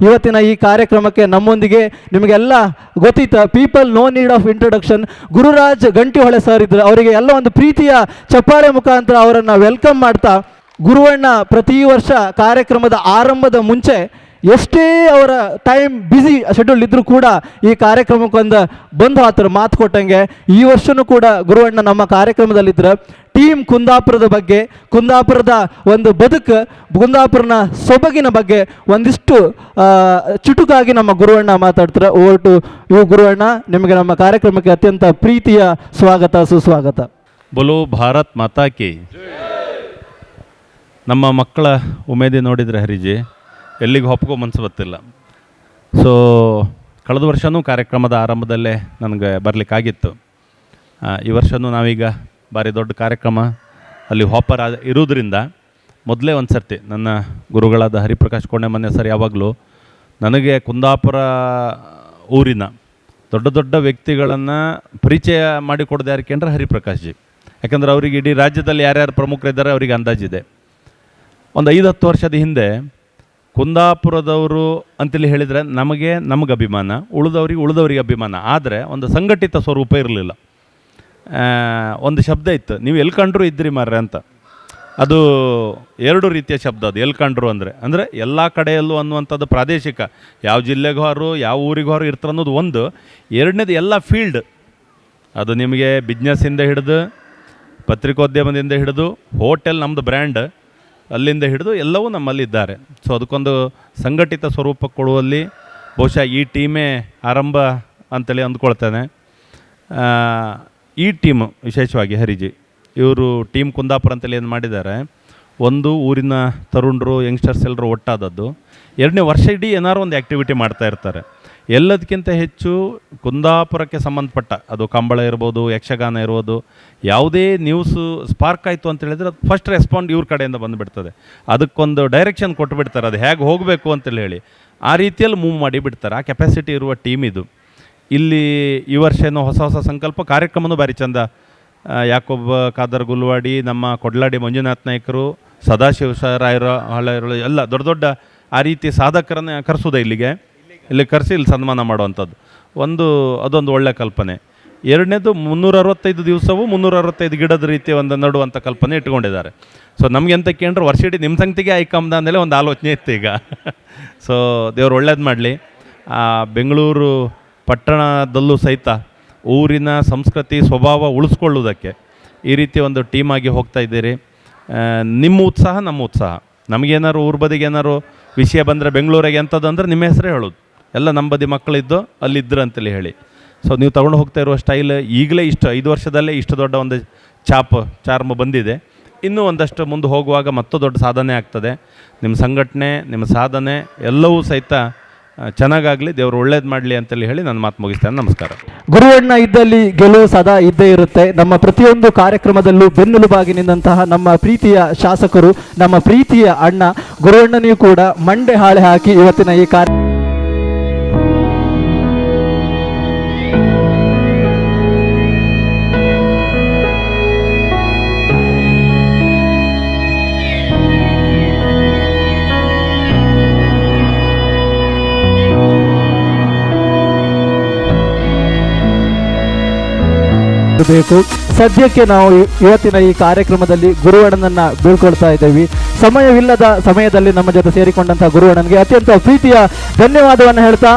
ಇವತ್ತಿನ ಈ ಕಾರ್ಯಕ್ರಮಕ್ಕೆ ನಮ್ಮೊಂದಿಗೆ ನಿಮಗೆಲ್ಲ ಗೊತ್ತಿತ್ತ people no need of introduction. Gururaj Gantihole sir ಇದ್ರು. ಅವರಿಗೆ ಎಲ್ಲ ಒಂದು ಪ್ರೀತಿಯ ಚಪ್ಪಾಳೆ ಮುಖಾಂತರ ಅವರನ್ನು ವೆಲ್ಕಮ್ ಮಾಡ್ತಾ ಗುರುವಣ್ಣ ಪ್ರತಿ ವರ್ಷ ಕಾರ್ಯಕ್ರಮದ ಆರಂಭದ ಮುಂಚೆ ಎಷ್ಟೇ ಅವರ ಟೈಮ್ ಬ್ಯುಸಿ ಶೆಡ್ಯೂಲ್ ಇದ್ದರೂ ಕೂಡ ಈ ಕಾರ್ಯಕ್ರಮಕ್ಕೊಂದು ಬಂದು ಆತರ ಮಾತು ಕೊಟ್ಟಂಗೆ ಈ ವರ್ಷನೂ ಕೂಡ ಗುರುವಣ್ಣ ನಮ್ಮ ಕಾರ್ಯಕ್ರಮದಲ್ಲಿದ್ದರು. ಟೀಮ್ ಕುಂದಾಪುರದ ಬಗ್ಗೆ, ಕುಂದಾಪುರದ ಒಂದು ಬದುಕು, ಕುಂದಾಪುರನ ಸೊಬಗಿನ ಬಗ್ಗೆ ಒಂದಿಷ್ಟು ಚುಟುಕಾಗಿ ನಮ್ಮ ಗುರುವಣ್ಣ ಮಾತಾಡ್ತಾರೆ. Over to you Guruvanna. ನಿಮಗೆ ನಮ್ಮ ಕಾರ್ಯಕ್ರಮಕ್ಕೆ ಅತ್ಯಂತ ಪ್ರೀತಿಯ ಸ್ವಾಗತ, ಸುಸ್ವಾಗತ. ಬೊಲೋ ಭಾರತ್ ಮಾತಾಕಿ ನಮ್ಮ ಮಕ್ಕಳ ಉಮೇದಿ ನೋಡಿದರೆ ಹರಿಜಿ ಎಲ್ಲಿಗೆ ಹೊಪ್ಕೋ ಮನಸ್ಸು ಗೊತ್ತಿಲ್ಲ ಸೊ ಕಳೆದ ವರ್ಷವೂ ಕಾರ್ಯಕ್ರಮದ ಆರಂಭದಲ್ಲೇ ನನಗೆ ಬರಲಿಕ್ಕಾಗಿತ್ತು. ಈ ವರ್ಷವೂ ನಾವೀಗ ಭಾರಿ ದೊಡ್ಡ ಕಾರ್ಯಕ್ರಮ ಅಲ್ಲಿ ಹಾಪರ್ ಇರುವುದರಿಂದ ಮೊದಲೇ ಒಂದು ಸರ್ತಿ ನನ್ನ ಗುರುಗಳಾದ ಹರಿಪ್ರಕಾಶ್ ಮನೆ ಸರ್ ಯಾವಾಗಲೂ ನನಗೆ ಕುಂದಾಪುರ ಊರಿನ ದೊಡ್ಡ ದೊಡ್ಡ ವ್ಯಕ್ತಿಗಳನ್ನು ಪರಿಚಯ ಮಾಡಿಕೊಡೋದು ಯಾರಕ್ಕೆ ಅಂದರೆ ಹರಿಪ್ರಕಾಶ್ ಜಿ ಯಾಕಂದ್ರೆ ಅವರಿಗೆ ಇಡೀ ರಾಜ್ಯದಲ್ಲಿ ಯಾರ್ಯಾರು ಪ್ರಮುಖರಿದ್ದಾರೆ ಅವರಿಗೆ ಅಂದಾಜಿದೆ. ಒಂದು ಐದು ಹತ್ತು ವರ್ಷದ ಹಿಂದೆ ಕುಂದಾಪುರದವರು ಅಂತೇಳಿ ಹೇಳಿದರೆ ನಮಗೆ ನಮಗೆ ಅಭಿಮಾನ ಉಳಿದವ್ರಿಗೆ ಉಳಿದವರಿಗೆ ಅಭಿಮಾನ. ಆದರೆ ಒಂದು ಸಂಘಟಿತ ಸ್ವರೂಪ ಇರಲಿಲ್ಲ. ಒಂದು ಶಬ್ದ ಇತ್ತು. ನೀವು ಎಲ್ಲಿ ಕಂಡ್ರು ಇದ್ರಿ ಮಾರ್ರೆ ಅಂತ. ಅದು ಎರಡು ರೀತಿಯ ಶಬ್ದ ಅದು ಎಲ್ಲಿ ಕಂಡ್ರು ಅಂದರೆ. ಅಂದರೆ ಎಲ್ಲ ಕಡೆಯಲ್ಲೂ ಅನ್ನುವಂಥದ್ದು ಪ್ರಾದೇಶಿಕ. ಯಾವ ಜಿಲ್ಲೆಗೆ ಅವರು ಯಾವ ಊರಿಗೂ ಅವರು ಇರ್ತಾರೆ ಅನ್ನೋದು ಒಂದು. ಎರಡನೇದು ಎಲ್ಲ ಫೀಲ್ಡ್ ಅದು ನಿಮಗೆ ಬಿಸ್ನೆಸ್ಸಿಂದ ಹಿಡಿದು, ಪತ್ರಿಕೋದ್ಯಮದಿಂದ ಹಿಡಿದು ಹೋಟೆಲ್ ನಮ್ಮದು ಬ್ರ್ಯಾಂಡ್ ಅಲ್ಲಿಂದ ಹಿಡಿದು ಎಲ್ಲವೂ ನಮ್ಮಲ್ಲಿದ್ದಾರೆ. ಸೊ ಅದಕ್ಕೊಂದು ಸಂಘಟಿತ ಸ್ವರೂಪ ಕೊಡುವಲ್ಲಿ ಬಹುಶಃ ಈ ಟೀಮೇ ಆರಂಭ ಅಂತೇಳಿ ಅಂದ್ಕೊಳ್ತೇನೆ. ಈ ಟೀಮು ವಿಶೇಷವಾಗಿ ಹರಿಜಿ, ಇವರು ಟೀಮ್ ಕುಂದಾಪುರ ಅಂತೇಳಿ ಏನು ಮಾಡಿದ್ದಾರೆ, ಒಂದು ಊರಿನ ತರುಣರು ಯಂಗ್ಸ್ಟರ್ಸ್ ಎಲ್ಲರೂ ಒಟ್ಟಾದದ್ದು. ಎರಡನೇ ವರ್ಷ ಇಡೀ ಏನಾರು ಒಂದು ಆ್ಯಕ್ಟಿವಿಟಿ ಮಾಡ್ತಾ ಇರ್ತಾರೆ. ಎಲ್ಲದಕ್ಕಿಂತ ಹೆಚ್ಚು ಕುಂದಾಪುರಕ್ಕೆ ಸಂಬಂಧಪಟ್ಟ, ಅದು ಕಂಬಳ ಇರ್ಬೋದು, ಯಕ್ಷಗಾನ ಇರ್ಬೋದು, ಯಾವುದೇ ನ್ಯೂಸು ಸ್ಪಾರ್ಕ್ ಆಯಿತು ಅಂತ ಹೇಳಿದ್ರೆ ಅದು ಫಸ್ಟ್ ರೆಸ್ಪಾಂಡ್ ಇವ್ರ ಕಡೆಯಿಂದ ಬಂದುಬಿಡ್ತದೆ. ಅದಕ್ಕೊಂದು ಡೈರೆಕ್ಷನ್ ಕೊಟ್ಟು ಬಿಡ್ತಾರೆ ಅದು ಹೇಗೆ ಹೋಗಬೇಕು ಅಂತೇಳಿ ಹೇಳಿ. ಆ ರೀತಿಯಲ್ಲಿ ಮೂವ್ ಮಾಡಿ ಬಿಡ್ತಾರೆ. ಆ ಕೆಪಾಸಿಟಿ ಇರುವ ಟೀಮ್ ಇದು. ಇಲ್ಲಿ ಈ ವರ್ಷ ಏನೋ ಹೊಸ ಹೊಸ ಸಂಕಲ್ಪ ಕಾರ್ಯಕ್ರಮನೂ ಭಾರಿ ಚಂದ. ಯಾಕೊಬ್ಬ ಖಾದರ್ ಗುಲ್ವಾಡಿ, ನಮ್ಮ ಕೊಡ್ಲಾಡಿ ಮಂಜುನಾಥ್ ನಾಯ್ಕರು, ಸದಾಶಿವ ರಾಯರ ಹಳೆಯರು ಎಲ್ಲ ದೊಡ್ಡ ದೊಡ್ಡ ಆ ರೀತಿ ಸಾಧಕರನ್ನು ಕರೆಸೋದೆ ಇಲ್ಲಿಗೆ. ಇಲ್ಲಿ ಕರೆಸಿ, ಇಲ್ಲಿ ಸನ್ಮಾನ ಮಾಡುವಂಥದ್ದು. ಒಂದು, ಅದೊಂದು ಒಳ್ಳೆಯ ಕಲ್ಪನೆ. ಎರಡನೇದು ಮುನ್ನೂರ ಅರವತ್ತೈದು ದಿವಸವೂ ಮುನ್ನೂರ ಅರವತ್ತೈದು ಗಿಡದ ರೀತಿ ಒಂದು ನಡುವಂಥ ಕಲ್ಪನೆ ಇಟ್ಕೊಂಡಿದ್ದಾರೆ. ಸೊ ನಮಗೆ ಅಂತ ಕೇಂದ್ರ ವರ್ಷ ಇಡೀ ನಿಮ್ಮ ಸಂಗತಿಗೆ ಐಕಮ್ದ ಅಂದಲೇ ಒಂದು ಆಲೋಚನೆ ಇತ್ತು ಈಗ. ಸೊ ದೇವ್ರು ಒಳ್ಳೇದು ಮಾಡಲಿ. ಬೆಂಗಳೂರು ಪಟ್ಟಣದಲ್ಲೂ ಸಹಿತ ಊರಿನ ಸಂಸ್ಕೃತಿ, ಸ್ವಭಾವ ಉಳಿಸ್ಕೊಳ್ಳೋದಕ್ಕೆ ಈ ರೀತಿ ಒಂದು ಟೀಮ್ ಆಗಿ ಹೋಗ್ತಾ ಇದ್ದೀರಿ. ನಿಮ್ಮ ಉತ್ಸಾಹ, ನಮ್ಮ ಉತ್ಸಾಹ. ನಮಗೇನಾರು ಊರ ಬದಿಗೆ ವಿಷಯ ಬಂದರೆ, ಬೆಂಗಳೂರಿಗೆ ಎಂಥದ್ದು ಅಂದ್ರೆ ನಿಮ್ಮ ಹೆಸರೇ ಹೇಳೋದು. ಎಲ್ಲ ನಂಬದಿ ಬದಿ ಮಕ್ಕಳಿದ್ದು ಅಲ್ಲಿದ್ದರು ಅಂತೇಳಿ ಹೇಳಿ. ಸೊ ನೀವು ತೊಗೊಂಡು ಹೋಗ್ತಾ ಇರುವ ಸ್ಟೈಲ್ ಈಗಲೇ ಇಷ್ಟು, ಐದು ವರ್ಷದಲ್ಲೇ ಇಷ್ಟು ದೊಡ್ಡ ಒಂದು ಚಾಪ್, ಚಾರ್ಮ ಬಂದಿದೆ. ಇನ್ನೂ ಒಂದಷ್ಟು ಮುಂದೆ ಹೋಗುವಾಗ ಮತ್ತೂ ದೊಡ್ಡ ಸಾಧನೆ ಆಗ್ತದೆ. ನಿಮ್ಮ ಸಂಘಟನೆ, ನಿಮ್ಮ ಸಾಧನೆ ಎಲ್ಲವೂ ಸಹಿತ ಚೆನ್ನಾಗಾಗಲಿ, ದೇವರು ಒಳ್ಳೇದು ಮಾಡಲಿ ಅಂತೇಳಿ ಹೇಳಿ ನನ್ನ ಮಾತು ಮುಗಿಸ್ತೇನೆ. ನಮಸ್ಕಾರ. ಗುರುವಣ್ಣ ಇದ್ದಲ್ಲಿ ಗೆಲುವು ಸದಾ ಇದ್ದೇ ಇರುತ್ತೆ. ನಮ್ಮ ಪ್ರತಿಯೊಂದು ಕಾರ್ಯಕ್ರಮದಲ್ಲೂ ಬೆನ್ನೆಲುಬಾಗಿ ನಿಂತಹ ನಮ್ಮ ಪ್ರೀತಿಯ ಶಾಸಕರು, ನಮ್ಮ ಪ್ರೀತಿಯ ಅಣ್ಣ ಗುರುವಣ್ಣನಿಗೂ ಕೂಡ ಮಂಡೆ ಹಾಳೆ ಹಾಕಿ ಇವತ್ತಿನ ಈ ಕಾರ್ಯ ಬೇಕು ಸದ್ಯಕ್ಕೆ ನಾವು ಇವತ್ತಿನ ಈ ಕಾರ್ಯಕ್ರಮದಲ್ಲಿ ಗುರುವಣ್ಣನನ್ನ ಬೀಳ್ಕೊಳ್ತಾ ಇದ್ದೇವೆ. ಸಮಯವಿಲ್ಲದ ಸಮಯದಲ್ಲಿ ನಮ್ಮ ಜೊತೆ ಸೇರಿಕೊಂಡಂತಹ ಗುರುವಣ್ಣನಿಗೆ ಅತ್ಯಂತ ಪ್ರೀತಿಯ ಧನ್ಯವಾದವನ್ನು ಹೇಳ್ತಾ